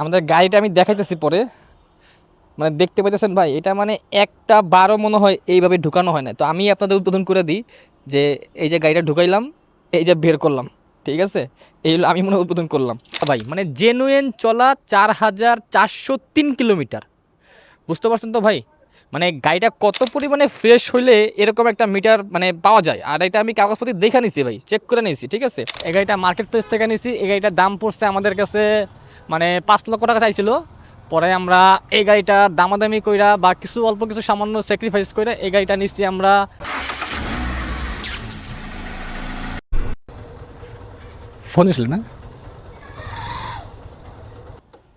আমাদের গাড়িটা আমি দেখাইতেছি পরে। মানে দেখতে পাইতেছেন ভাই, এটা মানে একটা বারো মনে হয় এইভাবে ঢুকানো হয় না তো আমি আপনাদের উদ্বোধন করে দিই যে এই যে গাড়িটা ঢুকাইলাম, এই যে বের করলাম, ঠিক আছে? এই আমি মনে উদ্বোধন করলাম। ভাই মানে জেনুয়েন চলা চার হাজার চারশো তিন কিলোমিটার। বুঝতে পারছেন তো ভাই? মানে গাড়িটা কত পরিমাণে ফ্রেশ হইলে এরকম একটা মিটার মানে পাওয়া যায়? আর এটা আমি কাগজপত্র দেখে নিছি ভাই চেক করে নিয়েছি ঠিক আছে? এই গাড়িটা মার্কেট প্লেস থেকে নিয়েছি এই গাড়িটার দাম পড়ছে আমাদের কাছে মানে পাঁচ লক্ষ টাকা চাইছিল। পরে আমরা এই গাড়িটা দামাদামি কইরা বা কিছু অল্প কিছু সামান্য স্যাক্রিফাইস করে এই গাড়িটা নিচ্ছি আমরা। ফোন দিয়েছিল না?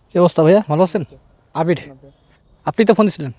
কি অবস্থা ভাইয়া? ভালো আছেন? আবির? আপনি তো ফোন দিয়েছিলেন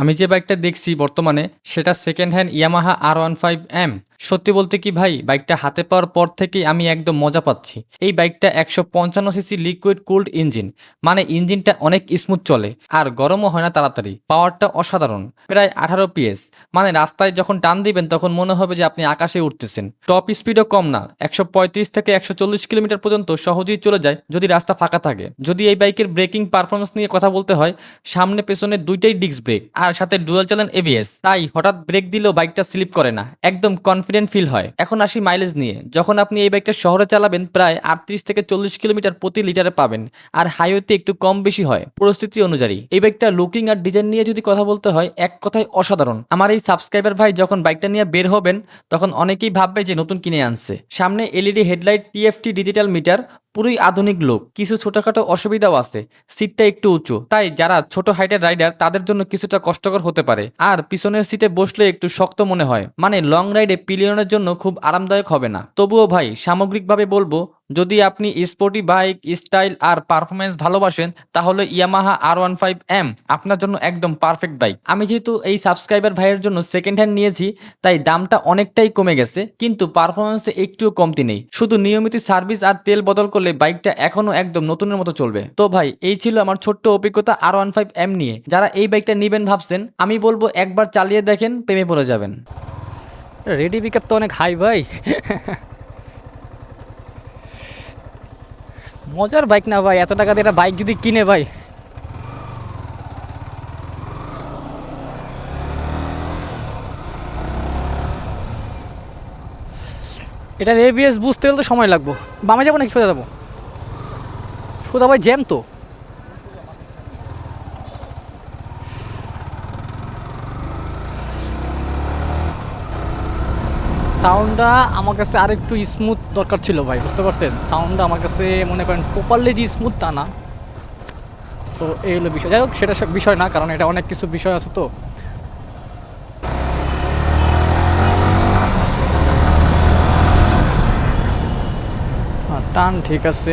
আমি যে বাইকটা দেখছি বর্তমানে, সেটা second hand Yamaha R one five M সত্যি বলতে কি ভাই বাইকটা হাতে পাওয়ার পর থেকেই আমি একদম মজা পাচ্ছি। এই বাইকটা একশো পঞ্চান্ন সিসি লিকুইড কুলড ইঞ্জিন মানে ইঞ্জিনটা অনেক স্মুথ চলে, আর গরমও হয় না তাড়াতাড়ি। পাওয়ারটা অসাধারণ, প্রায় আঠারো পিএস মানে রাস্তায় যখন টান দিবেন, তখন মনে হবে যে আপনি আকাশে উঠতেছেন। টপ স্পিডও কম না, একশো পঁয়ত্রিশ থেকে একশো চল্লিশ কিলোমিটার পর্যন্ত সহজেই চলে যায় যদি রাস্তা ফাঁকা থাকে। যদি এই বাইকের ব্রেকিং পারফরমেন্স নিয়ে কথা বলতে হয় সামনে পেছনে দুইটাই ডিস্ক ব্রেক আর সাথে ডুয়াল চালান এবিএস তাই হঠাৎ ব্রেক দিলেও বাইকটা স্লিপ করে না। একদম কনফিডেন্ট ফিল হয়। এখন আসি মাইলেজ নিয়ে। যখন আপনি এই বাইকটা শহরে চালাবেন, প্রায় আটত্রিশ থেকে চল্লিশ কিলোমিটার প্রতি লিটারে পাবেন। আর হাইওয়েতে একটু কম বেশি হয়। পরিস্থিতি অনুযায়ী। এই বাইকটা লুকিং আর ডিজাইন নিয়ে যদি কথা বলতে হয়, এক কথায় অসাধারণ। আমার এই সাবস্ক্রাইবার ভাই যখন বাইকটা নিয়ে বের হবেন, তখন অনেকেই ভাববে যে নতুন কিনে আনছে। সামনে LED headlight TFT digital meter পুরোই আধুনিক লোক। কিছু ছোটখাটো অসুবিধাও আছে। সিটটা একটু উঁচু। তাই যারা ছোট হাইটের রাইডার, তাদের জন্য কিছুটা কষ্টকর হতে পারে। আর পিছনের সিটে বসলে একটু শক্ত মনে হয়। মানে লং রাইডে পিলিয়নের জন্য খুব আরামদায়ক হবে না। তবুও ভাই, সামগ্রিকভাবে বলব যদি আপনি স্পোর্টি বাইক, স্টাইল আর পারফরমেন্স ভালোবাসেন, তাহলে Yamaha R one five M আপনার জন্য একদম পারফেক্ট বাইক। আমি যেহেতু এই সাবস্ক্রাইবার ভাইয়ের জন্য সেকেন্ড হ্যান্ড নিয়েছি, তাই দামটা অনেকটাই কমে গেছে, কিন্তু পারফরমেন্সে একটুও কমতি নেই। শুধু নিয়মিত সার্ভিস আর তেল বদল করলে বাইকটা এখনও একদম নতুনের মতো চলবে। তো ভাই, এই ছিল আমার ছোট্ট অভিজ্ঞতা আর ওয়ান ফাইভ এম নিয়ে। যারা এই বাইকটা নিবেন ভাবছেন, আমি বলব একবার চালিয়ে দেখেন, প্রেমে পড়ে যাবেন। রেডি পিক তো অনেক হাই ভাই। মজার বাইক না ভাই, এত টাকা দিয়ে একটা বাইক যদি কিনে ভাই। এটার এবিএস বুঝতে গেলে তো সময় লাগবো। বামে যাব নাকি সোজা যাব? সোজা ভাই জ্যাম তো। সাউন্ডটা আমার কাছে আর একটু স্মুথ দরকার ছিল ভাই, বুঝতে পারছেন? সাউন্ডটা আমার কাছে মনে করেন প্রপারলি যে স্মুথ তা না। সো এই হলো বিষয়। যাই হোক, সেটা সব বিষয় না, কারণ এটা অনেক কিছু বিষয় আছে তো। টান ঠিক আছে।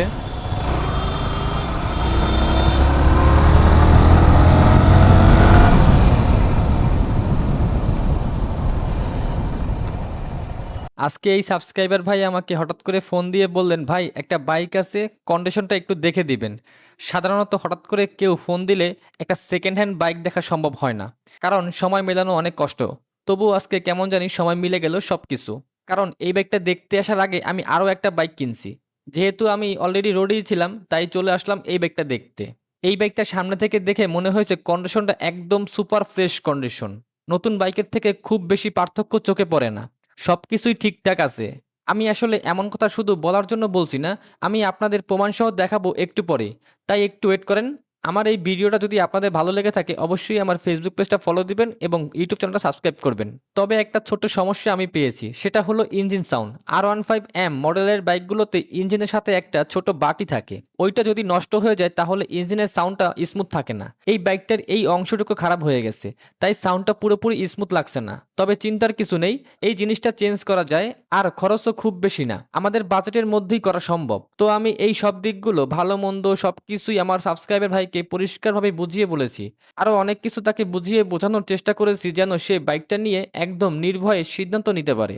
আজকে এই সাবস্ক্রাইবার ভাই আমাকে হঠাৎ করে ফোন দিয়ে বললেন, ভাই, একটা বাইক আছে কন্ডিশনটা একটু দেখে দিবেন। সাধারণত হঠাৎ করে কেউ ফোন দিলে একটা সেকেন্ড হ্যান্ড বাইক দেখা সম্ভব হয় না, কারণ সময় মেলানো অনেক কষ্ট। তবু আজকে কেমন জানি সময় মিলে গেল সব কিছু কারণ এই বাইকটা দেখতে আসার আগে আমি আরও একটা বাইক কিনছি। যেহেতু আমি অলরেডি রোডেই ছিলাম, তাই চলে আসলাম এই বাইকটা দেখতে। এই বাইকটা সামনে থেকে দেখে মনে হয়েছে কন্ডিশনটা একদম সুপার ফ্রেশ কন্ডিশন নতুন বাইকের থেকে খুব বেশি পার্থক্য চোখে পড়ে না। সবকিছুই ঠিকঠাক আছে। আমি আসলে এমন কথা শুধু বলার জন্য বলছি না, আমি আপনাদের প্রমাণসহ দেখাবো একটু পরে। তাই একটু ওয়েট করেন। আমার এই ভিডিওটা যদি আপনাদের ভালো লেগে থাকে, অবশ্যই আমার ফেসবুক পেজটা ফলো দিবেন এবং ইউটিউব চ্যানেলটা সাবস্ক্রাইব করবেন। তবে একটা ছোট্ট সমস্যা আমি পেয়েছি, সেটা হলো engine sound R one five M মডেলের বাইকগুলোতে ইঞ্জিনের সাথে একটা ছোট বাটি থাকে। ওইটা যদি নষ্ট হয়ে যায়, তাহলে ইঞ্জিনের সাউন্ডটা স্মুথ থাকে না। এই বাইকটার এই অংশটুকু খারাপ হয়ে গেছে, তাই সাউন্ডটা পুরোপুরি স্মুথ লাগছে না। তবে চিন্তার কিছু নেই, এই জিনিসটা চেঞ্জ করা যায়, আর খরচও খুব বেশি না। আমাদের বাজেটের মধ্যেই করা সম্ভব। তো আমি এই সব দিকগুলো ভালো মন্দ সব কিছুই আমার সাবস্ক্রাইবার ভাইকে পরিষ্কারভাবে বুঝিয়ে বলেছি। আরও অনেক কিছু তাকে বুঝিয়ে বোঝানোর চেষ্টা করেছি যেন সে বাইকটা নিয়ে একদম নির্ভয়ে সিদ্ধান্ত নিতে পারে।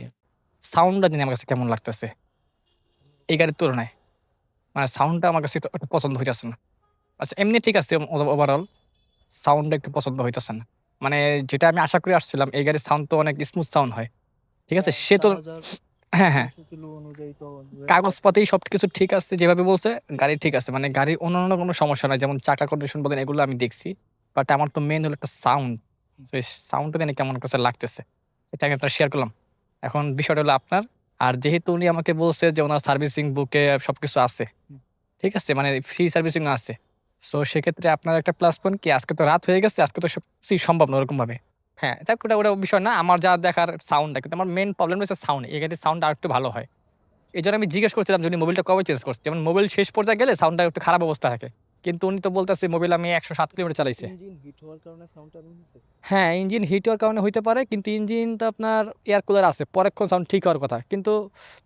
সাউন্ডটা জানি আমার কাছে কেমন লাগতেছে? এই গাড়ির তুলনায়। মানে সাউন্ডটা আমার কাছে একটু একটু পছন্দ হইতেছে না। আচ্ছা এমনি ঠিক আছে ওভারঅল সাউন্ডটা একটু পছন্দ হইতেছে না। মানে যেটা আমি আশা করে আসছিলাম এই গাড়ির সাউন্ড তো অনেক স্মুথ সাউন্ড হয়। ঠিক আছে? সে তো হ্যাঁ হ্যাঁ। কিলো অনুযায়ী তো কাগজপাতি সব ঠিক আছে যেভাবে বলছে গাড়ি ঠিক আছে। মানে গাড়ির অন্যান্য কোনো সমস্যা নাই যেমন চাকা কন্ডিশন বলেন এগুলো আমি দেখছি। বাট আমার তো মেন হলো একটা সাউন্ড সাউন্ডটা জানি কেমন কাছে লাগতেছে। এটা আমি আপনার শেয়ার করলাম। এখন বিষয়টা হলো আপনার। আর যেহেতু উনি আমাকে বলছে যে ওনার সার্ভিসিং বুকে সব কিছু আছে ঠিক আছে? মানে ফ্রি সার্ভিসিং আছে। সো সেক্ষেত্রে আপনার একটা প্লাস পয়েন্ট কি? আজকে তো রাত হয়ে গেছে আজকে তো সব কিছুই সম্ভব না ওরকমভাবে। হ্যাঁ দেখ ওটা ওটা বিষয় না। আমার যা দেখার সাউন্ডটা কিন্তু আমার মেন প্রবলেম হচ্ছে সাউন্ড এই গাড়ির সাউন্ডটা আরেকটু ভালো হয়। এই জন্য আমি জিজ্ঞেস করছিলাম যদি মোবাইলটা কবে চেঞ্জ করছে। যেমন মোবাইল শেষ পর্যায়ে গেলে সাউন্ডটা একটু খারাপ অবস্থা থাকে। কিন্তু উনি তো বলতেছে মোবাইল আমি একশো সাত কিলোমিটার চালাইছে। ইঞ্জিন হিট হওয়ার কারণে সাউন্ডটা এমন হয়েছে? হ্যাঁ ইঞ্জিন হিট হওয়ার কারণে হইতে পারে কিন্তু ইঞ্জিন তো আপনার এয়ার কুলার আছে। পরেক্ষণ সাউন্ড ঠিক হওয়ার কথা। কিন্তু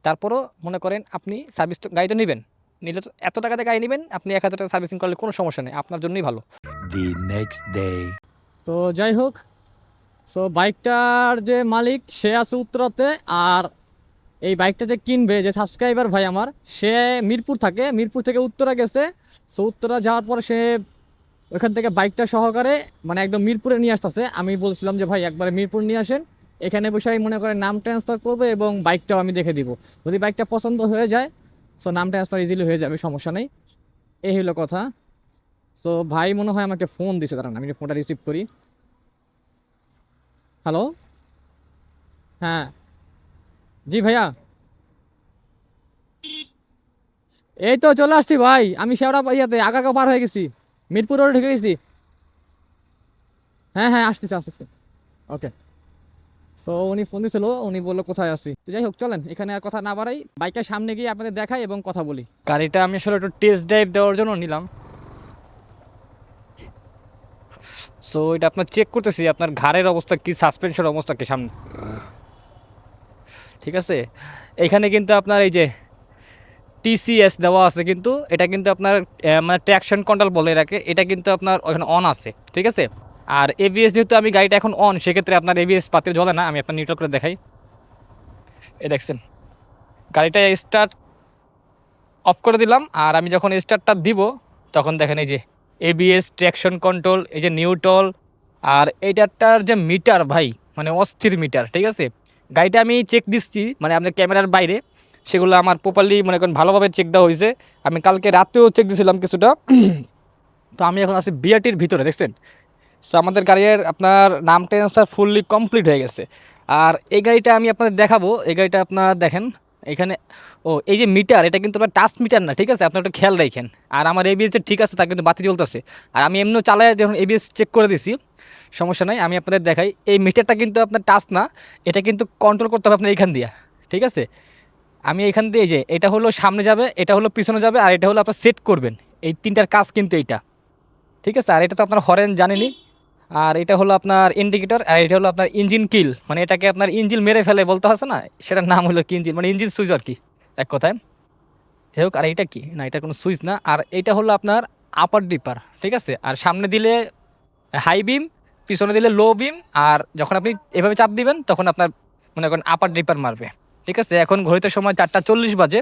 তারপরও মনে করেন আপনি সার্ভিস গাড়িটা নেবেন। নিলে তো এত টাকাতে গাড়ি নেবেন আপনি এক হাজার টাকা সার্ভিসিং করলে কোনো সমস্যা নেই। আপনার জন্যই ভালো। Next day. তো যাই হোক সো বাইকটার যে মালিক, সে আছে উত্তরাতে আর এই বাইকটা যে কিনবে, যে সাবস্ক্রাইবার ভাই আমার, সে মিরপুর থাকে। মিরপুর থেকে উত্তরা গেছে। সো উত্তরা যাওয়ার পর সে ওইখান থেকে বাইকটা সহকারে মানে একদম মিরপুরে নিয়ে আসতেছে। আমি বলছিলাম যে, ভাই, একবারে মিরপুর নিয়ে আসেন। এখানে বসে আমি মনে করেন নাম ট্রান্সফার করব এবং বাইকটাও আমি দেখে দিব। যদি বাইকটা পছন্দ হয়ে যায় সো নাম ট্রান্সফার ইজিলি হয়ে যাবে, সমস্যা নেই। এই হলো কথা। সো ভাই মনে হয় আমাকে ফোন দিছে, দাঁড়ান, আমি ফোনটা রিসিভ করি। হ্যালো হ্যাঁ। জি ভাইয়া। এই তো চলে আসছি ভাই। আমি শেওড়া ইয়াতে আগারগাঁও পার হয়ে গেছি। মিরপুর রোডে ঢুকে গেছি। হ্যাঁ হ্যাঁ আসতেছি আসতেছি। ওকে। সো উনি ফোন দিছিল, উনি বলল, কোথায় আছি? তো যাই হোক, চলেন। এখানে আর কথা না বাড়াই, বাইকের সামনে গিয়ে আপনাদের দেখাই এবং কথা বলি। গাড়িটা আমি আসলে একটু টেস্ট ড্রাইভ দেওয়ার জন্য নিলাম। সো এটা আপনার চেক করতেছি, আপনার ঘাড়ের অবস্থা কি সাসপেনশন অবস্থা কি সামনে? ঠিক আছে? এখানে কিন্তু আপনার এই যে টিসিএস দেওয়া আছে কিন্তু, এটা কিন্তু আপনার মানে ট্র্যাকশন কন্ট্রোল বলে এটাকে, এটা কিন্তু আপনার ওখানে অন আছে, ঠিক আছে? আর এবিএস যেহেতু আমি গাড়িটা এখন অন সেক্ষেত্রে আপনার এবিএস পাতে জ্বলে না, আমি আপনার নিউট্রাল করে দেখাই। এ দেখছেন, গাড়িটা স্টার্ট অফ করে দিলাম, আর আমি যখন স্টার্টটা দিব, তখন দেখেন এই যে এবিএস ট্র্যাকশন কন্ট্রোল এই যে নিউটল আর এইটারটার যে মিটার ভাই মানে অস্থির মিটার ঠিক আছে? গাড়িটা আমি চেক দিচ্ছি মানে আপনার ক্যামেরার বাইরে, সেগুলো আমার প্রপারলি মনে করেন ভালোভাবে চেক দেওয়া হয়েছে। আমি কালকে রাতেও চেক দিয়েছিলাম কিছুটা। তো আমি এখন আছি বিআরটির ভিতরে, দেখছেন? সো আমাদের গাড়ির আপনার নাম ট্রান্সফার ফুললি কমপ্লিট হয়ে গেছে। আর এই গাড়িটা আমি আপনাদের দেখাবো। এই গাড়িটা আপনার দেখেন। এখানে, ও, এই যে মিটার এটা কিন্তু আপনার টাচ মিটার না, ঠিক আছে? আপনি একটা খেয়াল রাখেন। আর আমার এবিএস যে ঠিক আছে তা কিন্তু বাতি জ্বলতেছে। আর আমি এমনিও চালায় যখন এবিএস চেক করে দিছি, সমস্যা নাই, আমি আপনাদের দেখাই। এই মিটারটা কিন্তু আপনার টাচ না, এটা কিন্তু কন্ট্রোল করতে হবে আপনার এইখান দিয়ে, ঠিক আছে? আমি এখান দিয়ে যে, এটা হলো সামনে যাবে, এটা হলো পিছনে যাবে, আর এটা হলো আপনার সেট করবেন। এই তিনটার কাজ কিন্তু এইটা, ঠিক আছে? আর এটা তো আপনার হরেন জানেনি। আর এটা হলো আপনার ইন্ডিকেটর আর এটা হলো আপনার ইঞ্জিন কিল মানে এটাকে আপনার ইঞ্জিন মেরে ফেলে বলতে হচ্ছে না? সেটার নাম হলো কি ইঞ্জিন মানে ইঞ্জিন সুইচ আর কি, এক কথায়। যাই হোক, আর এটা কি? না, এটা কোনো সুইচ না। আর এটা হলো আপনার আপার ডিপার ঠিক আছে? আর সামনে দিলে হাই বিম পিছনে দিলে লো বিম আর যখন আপনি এভাবে চাপ দিবেন, তখন আপনার মনে করেন আপার ডিপার মারবে, ঠিক আছে? এখন ঘড়িতে সময় চারটা চল্লিশ বাজে।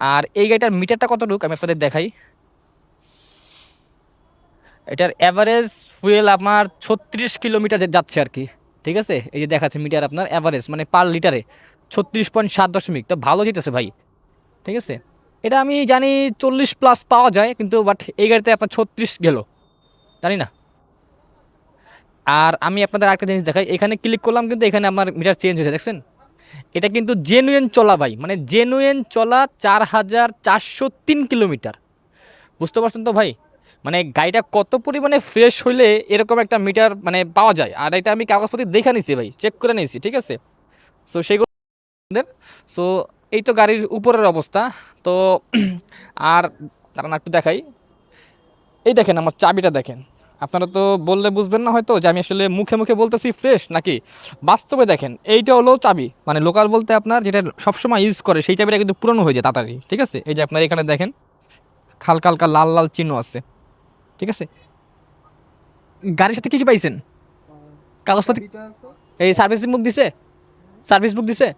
আর এই গাড়িটার মিটারটা কতটুকু? আমি আপনাদের দেখাই। এটার অ্যাভারেজ ফুয়েল আমার ছত্রিশ কিলোমিটার যাচ্ছে আর কি, ঠিক আছে? এই যে দেখাচ্ছে মিটার আপনার অ্যাভারেজ মানে পার লিটারে ছত্রিশ পয়েন্ট সাত দশমিক। তো ভালো যেতেছে ভাই, ঠিক আছে? এটা আমি জানি চল্লিশ প্লাস পাওয়া যায়, কিন্তু বাট এই গাড়িতে আপনার ছত্রিশ গেল, জানি না। আর আমি আপনাদের আরেকটা জিনিস দেখাই, এখানে ক্লিক করলাম কিন্তু এখানে আমার মিটার চেঞ্জ হয়েছে, দেখছেন? এটা কিন্তু জেনুয়েন চলা ভাই মানে জেনুয়েন চলা চার হাজার চারশো তিন কিলোমিটার। বুঝতে পারছেন তো ভাই? মানে গাড়িটা কত পরিমাণে ফ্রেশ হইলে এরকম একটা মিটার মানে পাওয়া যায়? আর এটা আমি কাগজপত্র দেখে নিছি ভাই চেক করে নিয়েছি ঠিক আছে? সো সেগুলো সো এই তো গাড়ির উপরের অবস্থা। তো, আর তারা একটু দেখাই। এই দেখেন আমার চাবিটা দেখেন। আপনারা তো বললে বুঝবেন না হয়তো যে আমি আসলে মুখে মুখে বলতেছি ফ্রেশ নাকি? বাস্তবে দেখেন, এইটা হলো চাবি। মানে লোকাল বলতে আপনার যেটা সবসময় ইউজ করে, সেই চাবিটা কিন্তু পুরনো হয়ে যায় তাড়াতাড়ি, ঠিক আছে? এই যে আপনার এখানে দেখেন হালকা হালকা লাল লাল চিহ্ন আছে। ঠিক আছে? গাড়ির সাথে কি কি পাইছেন? কাগজপত্র এই সার্ভিস বুক দিছে? সার্ভিস বুক দিছে?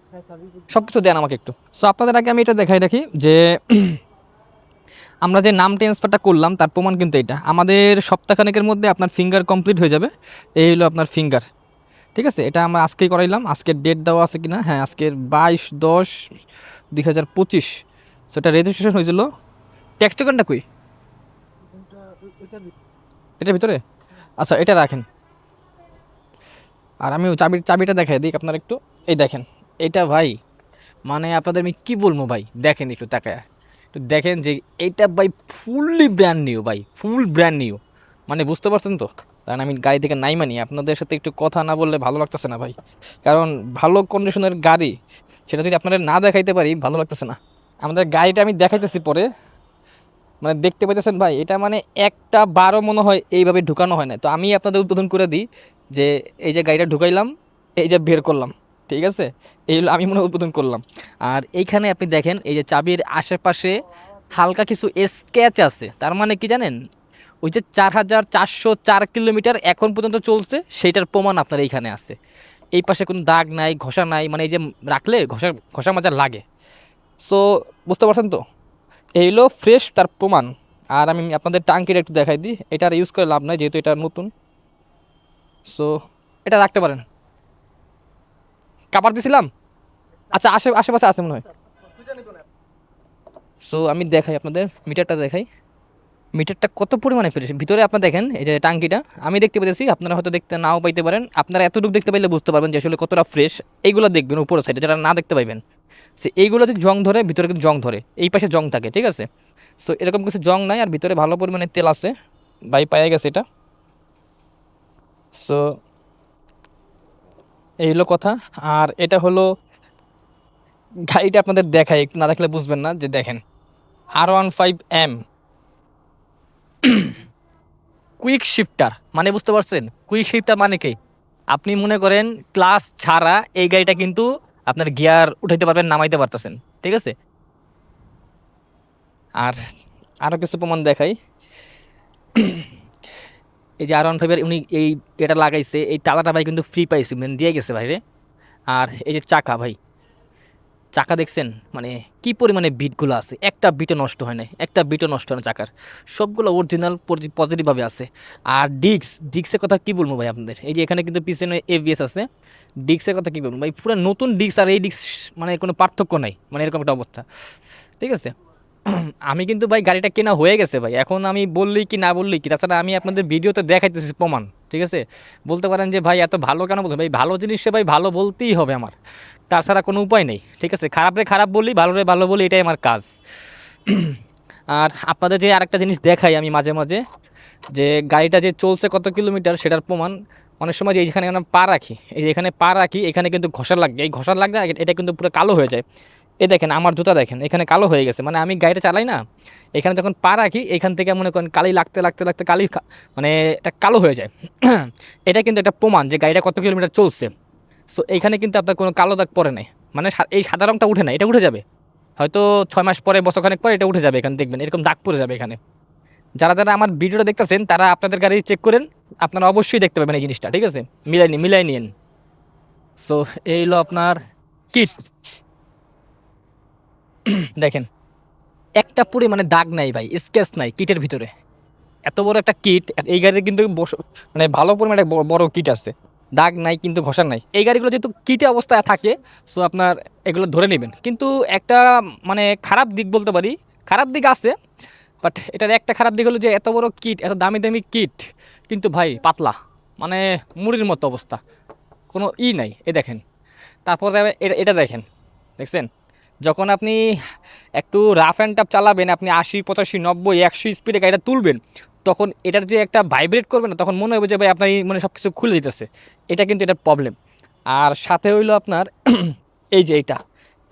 সব কিছু দেন আমাকে একটু। সো আপনাদের আগে আমি এটা দেখাই রাখি যে আমরা যে নাম ট্রান্সফারটা করলাম, তার প্রমাণ কিন্তু এটা আমাদের সপ্তাহখানেকের মধ্যে আপনার ফিঙ্গার কমপ্লিট হয়ে যাবে। এই হলো আপনার ফিঙ্গার ঠিক আছে? এটা আমরা আজকেই করাইলাম। আজকের ডেট দেওয়া আছে কিনা? হ্যাঁ আজকের বাইশ দশ দুই হাজার পঁচিশ। সো এটা রেজিস্ট্রেশন হয়েছিল। ট্যাক্স টোকেনটা কই? এটার ভিতরে? আচ্ছা এটা রাখেন। আর আমি চাবির চাবিটা দেখাই দিই আপনার একটু। এই দেখেন, এটা ভাই মানে আপনাদের আমি কী বলব ভাই? দেখেন একটু তাকায়। একটু দেখেন যে এইটা ভাই ফুললি ব্র্যান্ড নিউ ভাই, ফুল ব্র্যান্ড নিউ মানে বুঝতে পারছেন তো? কারণ আমি গাড়ি থেকে নাই মানি, আপনাদের সাথে একটু কথা না বললে ভালো লাগতেছে না ভাই। কারণ ভালো কন্ডিশনের গাড়ি, সেটা যদি আপনাদের না দেখাইতে পারি, ভালো লাগতেছে না। আমাদের গাড়িটা আমি দেখাইতেছি পরে। মানে দেখতে পাইতেছেন ভাই, এটা মানে একটা বারো মনে হয় এইভাবে ঢুকানো হয় না তো আমি আপনাদের উদ্বোধন করে দিই যে এই যে গাড়িটা ঢুকাইলাম, এই যে বের করলাম, ঠিক আছে? এই আমি মনে উদ্বোধন করলাম। আর এইখানে আপনি দেখেন, এই যে চাবির আশেপাশে হালকা কিছু স্কেচ আছে। তার মানে কি জানেন? ওই যে চার হাজার চারশো চার কিলোমিটার এখন পর্যন্ত চলছে, সেইটার প্রমাণ আপনার এইখানে আছে। এই পাশে কোনো দাগ নাই, ঘষা নাই মানে এই যে রাখলে ঘষা ঘষা মাজা লাগে। সো বুঝতে পারছেন তো? এই হলো ফ্রেশ তার প্রমাণ। আর আমি আপনাদের টাঙ্কিটা একটু দেখাই দিই। এটা আর ইউজ করে লাভ নাই যেহেতু এটা নতুন। সো এটা রাখতে পারেন। কাবার দিছিলাম? আচ্ছা আশে আশেপাশে আছে মনে হয়। সো আমি দেখাই আপনাদের মিটারটা দেখাই। মিটারটা কত পরিমাণে ফ্রেশ ভিতরে আপনার দেখেন, এই যে টাঙ্কিটা, আমি দেখতে পেতেছি, আপনারা হয়তো দেখতে নাও পাইতে পারেন। আপনারা এতটুকু দেখতে পাইলে বুঝতে পারবেন যে আসলে কতটা ফ্রেশ এইগুলো দেখবেন উপরের সাইডে যারা না দেখতে পাইবেন। সে এইগুলো এইগুলোতে জং ধরে, ভিতরে কিন্তু জং ধরে। এই পাশে জং থাকে, ঠিক আছে? সো এরকম কিছু জং নাই, আর ভিতরে ভালো পরিমাণে তেল আছে। বাই পায়ে গেছে এটা। সো এই হলো কথা। আর এটা হলো গাড়িটা আপনাদের দেখাই একটু না দেখলে বুঝবেন না, যে দেখেন। R one five M quick shifter মানে বুঝতে পারছেন? কুইক শিফটার মানে কি? আপনি মনে করেন ক্লাস ছাড়া এই গাড়িটা কিন্তু আপনার গিয়ার উঠাইতে পারবেন, নামাইতে পারতেছেন। ঠিক আছে? আর আরও কিছু প্রমাণ দেখাই। এই যে আর ওয়ান ফাইভের উনি এই এটা লাগাইছে, এই টালাটা ভাই কিন্তু ফ্রি পাইছে মানে দিয়ে গেছে ভাইরে আর এই যে চাকা ভাই চাকা দেখছেন? মানে কি পরিমাণে বিটগুলো আছে? একটা বিটও নষ্ট হয় না একটা বিটও নষ্ট হয় না চাকার। সবগুলো অরিজিনাল পজিটিভভাবে আছে। আর ডিক্স ডিক্সের কথা কি বলব ভাই আপনাদের? এই যে এখানে কিন্তু পিছনে এভিএস আছে। ডিক্সের কথা কি বলব? ভাই, পুরো নতুন ডিক্স আর এই ডিক্স মানে কোনো পার্থক্য নাই। মানে এরকম একটা অবস্থা। ঠিক আছে? আমি কিন্তু ভাই গাড়িটা কেনা হয়ে গেছে ভাই। এখন আমি বললি কি না বললি কি? তাছাড়া আমি আপনাদের ভিডিওতে দেখাইতেছি প্রমাণ। ঠিক আছে? বলতে পারেন যে, ভাই, এত ভালো কেন বলতে ভাই, ভালো জিনিসটা ভাই, ভালো বলতেই হবে আমার। তাছাড়া কোনো উপায় নেই, ঠিক আছে? খারাপ রে খারাপ বলি, ভালো রে ভালো বলি, এটাই আমার কাজ। আর আপনাদের যে আরেকটা জিনিস দেখাই আমি মাঝে মাঝে, যে গাড়িটা যে চলছে কত কিলোমিটার, সেটার প্রমাণ অনেক সময় যে এইখানে পা রাখি। এই যে এখানে পা রাখি, এখানে কিন্তু ঘষা লাগে, এই ঘষা লাগলে এটা কিন্তু পুরো কালো হয়ে যায়। এই দেখেন, আমার জুতা দেখেন, এখানে কালো হয়ে গেছে। মানে আমি গাড়িটা চালাই না, এখানে যখন পা রাখি, এখান থেকে মনে করেন কালি লাগতে লাগতে লাগতে কালি মানে এটা কালো হয়ে যায়। এটা কিন্তু একটা প্রমাণ যে গাড়িটা কত কিলোমিটার চলছে। সো এখানে কিন্তু আপনার কোনো কালো দাগ পড়ে নাই। মানে এই সাদা রঙটা উঠে না এটা উঠে যাবে। হয়তো ছয় মাস পরে, বছরখানেক পরে এটা উঠে যাবে এখানে, দেখবেন, এরকম দাগ পড়ে যাবে এখানে। যারা যারা আমার ভিডিওটা দেখতেছেন, তারা আপনাদের গাড়ি চেক করেন, আপনারা অবশ্যই দেখতে পাবেন এই জিনিসটা, ঠিক আছে? মিলাই নি মিলাই নিন সো এই হলো আপনার কিট দেখেন, একটা পরিমাণে দাগ নাই ভাই, স্কেচ নাই কিটের ভিতরে। এত বড় একটা কিট, এই গাড়ির কিন্তু মানে ভালো পরিমাণে একটা বড়- কিট আছে। দাগ নাই কিন্তু ঘষা নাই। এই গাড়িগুলো যেহেতু কিটে অবস্থায় থাকে সো আপনার এগুলো ধরে নেবেন। কিন্তু একটা মানে খারাপ দিক বলতে পারি, খারাপ দিক আছে বাট এটার একটা খারাপ দিক হলো যে এত বড় কিট, এত দামি দামি কিট, কিন্তু ভাই পাতলা মানে মুড়ির মতো অবস্থা। কোনো ই নাই, এ দেখেন। তারপরে এটা দেখেন, দেখছেন? যখন আপনি একটু রাফ অ্যান্ড টাফ চালাবেন, আপনি আশি, পঁচাশি, নব্বই, একশো স্পিডে গাড়িটা তুলবেন, তখন এটার যে একটা ভাইব্রেট করবে না, তখন মনে হবে যে, ভাই, আপনার মানে সব কিছু খুলে দিতেছে। এটা কিন্তু এটার প্রবলেম আর সাথে হইল আপনার এই যে এইটা,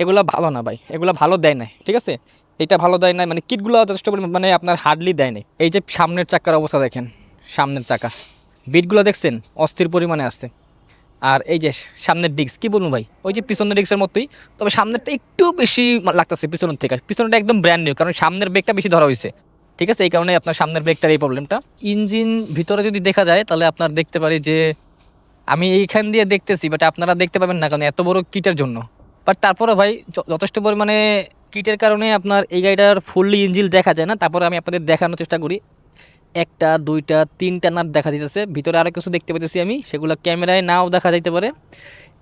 এগুলো ভালো না ভাই, এগুলো ভালো দেয় না ঠিক আছে? এটা ভালো দেয় না মানে কিটগুলো যথেষ্ট মানে আপনার হার্ডলি দেয় নাই। এই যে সামনের চাকার অবস্থা দেখেন, সামনের চাকা বিটগুলো দেখছেন? অস্থির পরিমাণে আছে। আর এই যে সামনের ডিস্ক, কি বলব ভাই? ওই যে পিছনের ডিস্কের মতোই, তবে সামনেরটা একটু বেশি লাগতেছে পিছনের থেকে। পিছনটা একদম ব্র্যান্ড নিউ কারণ সামনের ব্রেকটা বেশি ধরা হয়েছে। ঠিক আছে? এই কারণে আপনার সামনের ব্রেকটার এই প্রবলেমটা ইঞ্জিন ভিতরে যদি দেখা যায়, তাহলে আপনার দেখতে পারি যে, আমি এইখান দিয়ে দেখতেছি বাট আপনারা দেখতে পাবেন না, কারণ এত বড় কিটের জন্য। বাট তারপরে ভাই যথেষ্ট পরিমাণে কিটের কারণে আপনার এই গাড়িটার ফুললি ইঞ্জিন দেখা যায় না। তারপরে আমি আপনাদের দেখানোর চেষ্টা করি। একটা, দুইটা, তিনটা নাট দেখা দিতেছে ভিতরে আরও কিছু দেখতে পাইতেছি আমি, সেগুলো ক্যামেরায় নাও দেখা যাইতে পারে।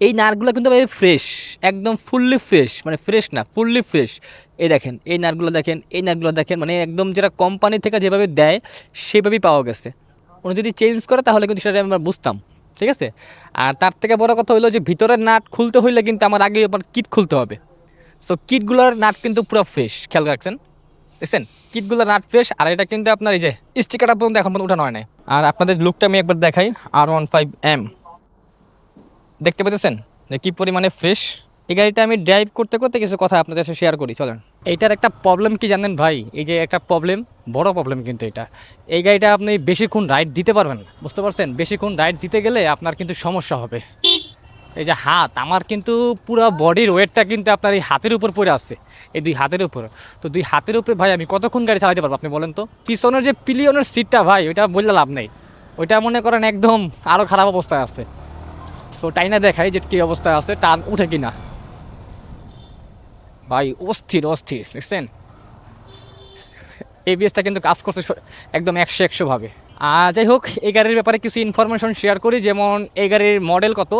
এই নাটগুলো কিন্তু ভাই ফ্রেশ, একদম ফুললি ফ্রেশ মানে ফ্রেশ না, ফুললি ফ্রেশ। এই দেখেন, এই নাটগুলো দেখেন, এই নাটগুলো দেখেন মানে একদম যেটা কোম্পানি থেকে যেভাবে দেয়, সেভাবেই পাওয়া গেছে। উনি যদি চেঞ্জ করে, তাহলে কিন্তু সেটা আমরা বুঝতাম, ঠিক আছে? আর তার থেকে বড় কথা হলো যে ভিতরের নাট খুলতে হইলে কিন্তু আমার আগে আবার কিট খুলতে হবে। সো কিটগুলোর নাট কিন্তু পুরো ফ্রেশ খেয়াল রাখছেন? দেখছেন? কিটগুলো নাট ফ্রেশ, আর এটা কিন্তু আপনার এই যে স্টিকারটা পর্যন্ত এখন পর্যন্ত উঠানো হয় নাই। আর আপনাদের লুকটা আমি একবার দেখাই আর ওয়ান ফাইভ এম দেখতে পাচ্ছেন? যে কী পরিমাণে ফ্রেশ। এই গাড়িটা আমি ড্রাইভ করতে করতে কিছু কথা আপনাদের সাথে শেয়ার করি, চলেন। এইটার একটা প্রবলেম কি জানেন ভাই? এই যে একটা প্রবলেম বড় প্রবলেম কিন্তু এটা। এই গাড়িটা আপনি বেশিক্ষণ রাইড দিতে পারবেন না, বুঝতে পারছেন? বেশিক্ষণ রাইড দিতে গেলে আপনার কিন্তু সমস্যা হবে। এই যে হাত, আমার কিন্তু পুরো বডির ওয়েটটা কিন্তু আপনার এই হাতের উপর পড়ে আসছে। এই দুই হাতের উপর। তো দুই হাতের উপরে ভাই, আমি কতক্ষণ গাড়ি চালাতে পারব আপনি বলেন তো? পিছনের যে পিলিয়নের সিটটা ভাই, ওইটা বললে লাভ নেই। ওইটা মনে করেন একদম আরও খারাপ অবস্থায় আছে। তো সো টাইনা দেখাই যে কী অবস্থায় আছে, টান উঠে কি না ভাই, অস্থির অস্থির, দেখছেন? এবিএসটা কিন্তু কাজ করছে একদম একশো একশো ভাবে আর যাই হোক, এই গাড়ির ব্যাপারে কিছু ইনফরমেশন শেয়ার করি, যেমন এই গাড়ির মডেল কত?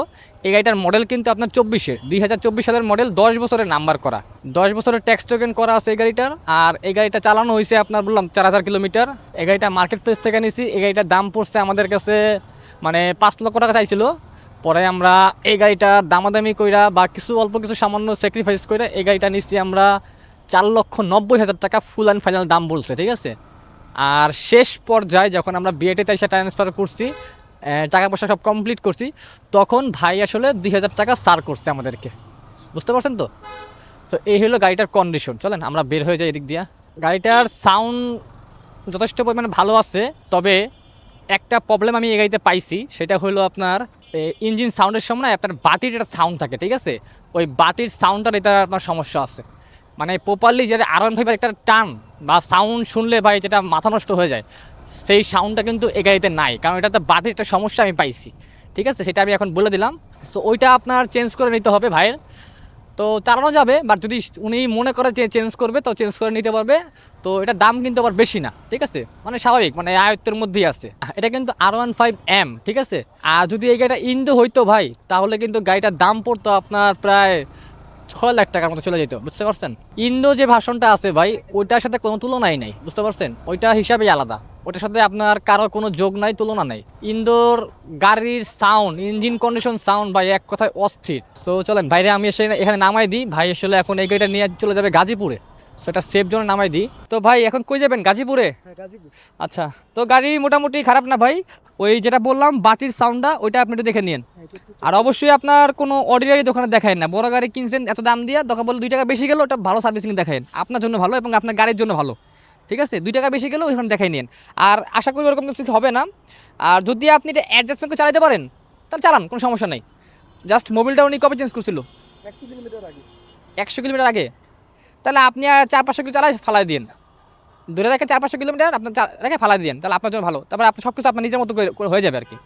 এই গাড়িটার মডেল কিন্তু আপনার চব্বিশের, দুই হাজার চব্বিশ সালের মডেল দশ বছরের নাম্বার করা। দশ বছরের ট্যাক্স টোকেন করা আছে এই গাড়িটার, আর এই গাড়িটা চালানো হয়েছে আপনার বললাম চার হাজার কিলোমিটার। এই গাড়িটা মার্কেট প্লেস থেকে নিছি, এই গাড়িটার দাম পড়ছে আমাদের কাছে মানে পাঁচ লক্ষ টাকা চাইছিল। পরে আমরা এই গাড়িটা দামাদামি কইরা বা কিছু অল্প কিছু সামান্য স্যাক্রিফাইস করে এই গাড়িটা নিচ্ছি আমরা চার লক্ষ নব্বই হাজার টাকা ফুল অ্যান্ড ফাইনাল দাম বলছে, ঠিক আছে? আর শেষ পর্যায়ে যখন আমরা বিএটিতে এসে ট্রান্সফার করছি টাকা পয়সা সব কমপ্লিট করছি, তখন ভাই আসলে দুই হাজার টাকা সার করছে আমাদেরকে। বুঝতে পারছেন তো? তো এই হলো গাড়িটার কন্ডিশন চলেন, আমরা বের হয়ে যাই এদিক দিয়া। গাড়িটার সাউন্ড যথেষ্ট পরিমাণে ভালো আছে, তবে একটা প্রবলেম আমি এই গাড়িতে পাইছি, সেটা হলো আপনার ইঞ্জিন সাউন্ডের সময় আপনার বাটির একটা সাউন্ড থাকে, ঠিক আছে? ওই বাটির সাউন্ডটার এটা আপনার সমস্যা আছে। মানে প্রপারলি যেটা আর ওয়ান ফাইভের একটা টান বা সাউন্ড শুনলে ভাই যেটা মাথা নষ্ট হয়ে যায়, সেই সাউন্ডটা কিন্তু এই গাড়িতে নাই। কারণ এটাতে বাটির একটা সমস্যা আমি পাইছি। ঠিক আছে? সেটা আমি এখন বলে দিলাম। সো ওইটা আপনার চেঞ্জ করে নিতে হবে ভাইয়ের। তো চালানো যাবে বাট যদি উনি মনে করে যে চেঞ্জ করবে, তো চেঞ্জ করে নিতে পারবে। তো এটার দাম কিন্তু আবার বেশি না। ঠিক আছে? মানে স্বাভাবিক মানে আয়ত্তের মধ্যেই আছে। এটা কিন্তু আর ওয়ান ফাইভ এম ঠিক আছে? আর যদি এই গাড়িটা ইন্দো হইতো ভাই, তাহলে কিন্তু গাড়িটার দাম পড়তো আপনার প্রায় ছয় লাখ টাকার মতো চলে যেত, বুঝতে পারছেন? ইন্দো যে ভাষণটা আছে ভাই, ওইটার সাথে কোনো তুলনাই নাই, বুঝতে পারছেন? ওইটা হিসাবে আলাদা। ওটার সাথে আপনার কারও কোনো যোগ নাই, তুলনা নাই। ইন্দোর গাড়ির সাউন্ড ইঞ্জিন কন্ডিশন সাউন্ড ভাই এক কথায় অস্থির। সো চলেন, ভাইরে আমি এসে এখানে নামাই দিই। ভাই আসলে এখন এই গাড়িটা নিয়ে চলে যাবে গাজীপুরে। সেটা সেফ জন্য নামাই দিই। তো ভাই এখন কই যাবেন? গাজীপুরে? হ্যাঁ আচ্ছা তো গাড়ি মোটামুটি খারাপ না ভাই। ওই যেটা বললাম বাটির সাউন্ডটা ওইটা আপনি একটু দেখে নিন হ্যাঁ এটা আর অবশ্যই আপনার কোনো অর্ডিনারি দোকানে দেখায় না। বড় গাড়ি কিনছেন এত দাম দিয়ে দোকান বলে দুই টাকা বেশি গেলে ওটা ভালো সার্ভিসিং দেখায় আপনার জন্য ভালো এবং আপনার গাড়ির জন্য ভালো। ঠিক আছে? দুই টাকা বেশি গেলেও ওইখানে দেখাই নিন আর আশা করি ওরকম কিছু হবে না। আর যদি আপনি এটা অ্যাডজাস্টমেন্ট করে চালাতে পারেন তাহলে চালান কোনো সমস্যা নেই। জাস্ট মোবিলটা উনি কবে চেঞ্জ করছিল? একশো কিলোমিটার আগে। একশো কিলোমিটার আগে? তাহলে আপনি চার পাঁচশো কিলো চালাই ফালাই দিন দূরে রেখে চার পাঁচশো কিলোমিটার আপনার রেখে ফালাই দিন তাহলে আপনার জন্য ভালো। তারপর আপনি সব কিছু আপনার নিজের মতো হয়ে যাবে আর কি।